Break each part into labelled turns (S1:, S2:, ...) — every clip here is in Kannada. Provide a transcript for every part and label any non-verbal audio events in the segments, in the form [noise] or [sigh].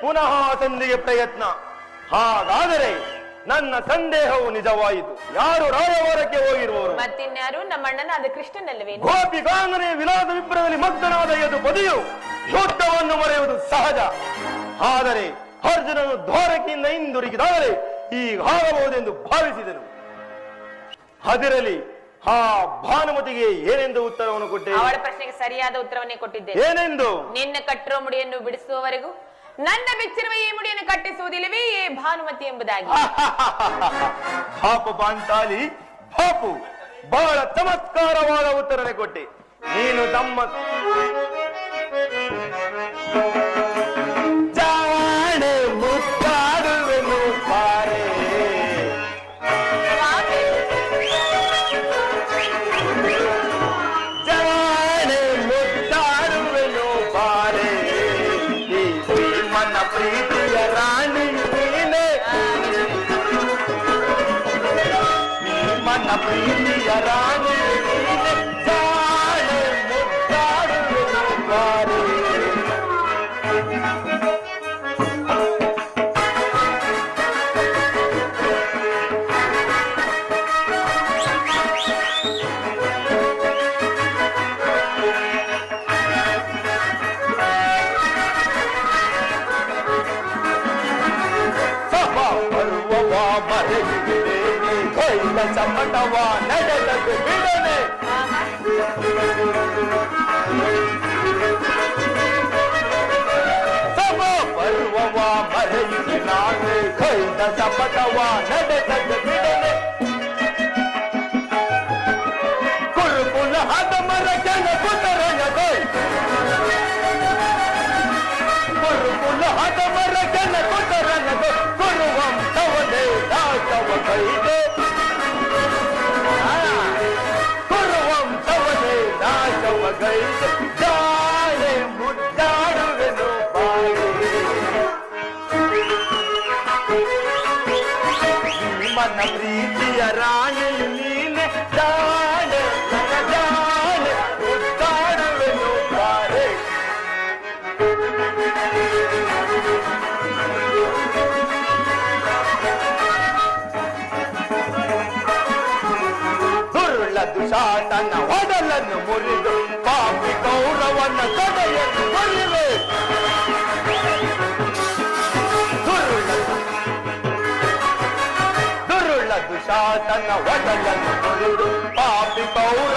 S1: ಪುನಃ ಸಂಧಿಗೆ ಪ್ರಯತ್ನ. ಹಾಗಾದರೆ ನನ್ನ ಸಂದೇಹವು ನಿಜವಾಯಿತು. ಯಾರು ರಾಯವಾರಕ್ಕೆ ಹೋಗಿರುವವರು?
S2: ಮತ್ತಿನ್ಯಾರು? ನಮ್ಮಣ್ಣನಾದ ಕೃಷ್ಣನಲ್ಲವೇ
S1: ಗೋಪಿ ಗಾಂಗನೆ ವಿಲಾಸ ವಿಪ್ರದಲ್ಲಿ ಮಗ್ನನಾದ ಎದು ಬದಿಯು ಯುದ್ಧವನ್ನು ಮರೆಯುವುದು ಸಹಜ. ಆದರೆ ಅರ್ಜುನನು ದ್ವಾರಕೆಯಿಂದ ಹಿಂದಿರುಗಿದಾದರೆ ಈಗ ಆಗಬಹುದೆಂದು ಭಾವಿಸಿದನು. ಅದಿರಲಿ ಆ ಭಾನುಮತಿಗೆ ಏನೆಂದು ಉತ್ತರವನ್ನು ಕೊಟ್ಟೆ?
S2: ಅವಳ ಪ್ರಶ್ನೆಗೆ ಸರಿಯಾದ ಉತ್ತರವನ್ನೇ ಕೊಟ್ಟಿದ್ದೆ.
S1: ಏನೆಂದು?
S2: ನಿನ್ನ ಕಟ್ಟಿರೋ ಮುಡಿಯನ್ನು ಬಿಡಿಸುವವರೆಗೂ ನನ್ನ ಬಿಚ್ಚಿರುವ ಈ ಮುಡಿಯನ್ನು ಕಟ್ಟಿಸುವುದಿಲ್ಲವೇ? ಏ ಭಾನುಮತಿ ಎಂಬುದಾಗಿ. [laughs]
S1: ಬಾಪು ಬಾಂತಾಲಿ, ಬಾಪು, ಬಹಳ ಚಮತ್ಕಾರವಾದ ಉತ್ತರನೆ ಕೊಟ್ಟೆ. ನೀನು ತಮ್ಮ தப்பில் யாரான சாலை முத்தாறு మమ్మల్ని చంపటవ్వా నడలకు వీడనే సభ పర్వవా మరయి నాటే కైద చంపటవ్వా నడలకు వీడ ದಾಟವ ಕೈದೆ ಜಾಳೆ ಮುದ್ದಾಡುವೆನು ಬಾಳೆ ಮನ ಪ್ರೀತಿಯ ರಾಣಿ ನೀನೆ ಜಾಣೆ ನನ್ನ ಜಾಣೆ ಮುದ್ದಾಡುವೆನು ಬಾರೆ ದುರುಳ ದುಶಾಟನ ಒಡಲನ್ನು ಮುರಿದು ಪಾಪಿ ಗೌರವನ ತಡೆಯನ್ನು ಮುರಿವೆ ದುರುಳ ದುರುಳ ದುಶಾಟನ ಒಡಲನ್ನು ಮುರಿದು ಪಾಪಿ ಗೌರವನ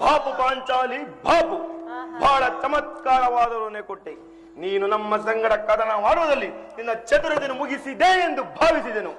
S1: ಬಾಬು ಪಾಂಚಾಲಿ ಬಾಬು. ಬಹಳ ಚಮತ್ಕಾರವಾದವನ್ನೇ ಕೊಟ್ಟೆ. ನೀನು ನಮ್ಮ ಸಂಗಡ ಕದನ ಮಾಡುವುದಲ್ಲಿ ನಿನ್ನ ಚತುರತೆಯನ್ನು ಮುಗಿಸಿದೆ ಎಂದು ಭಾವಿಸಿದೆನು.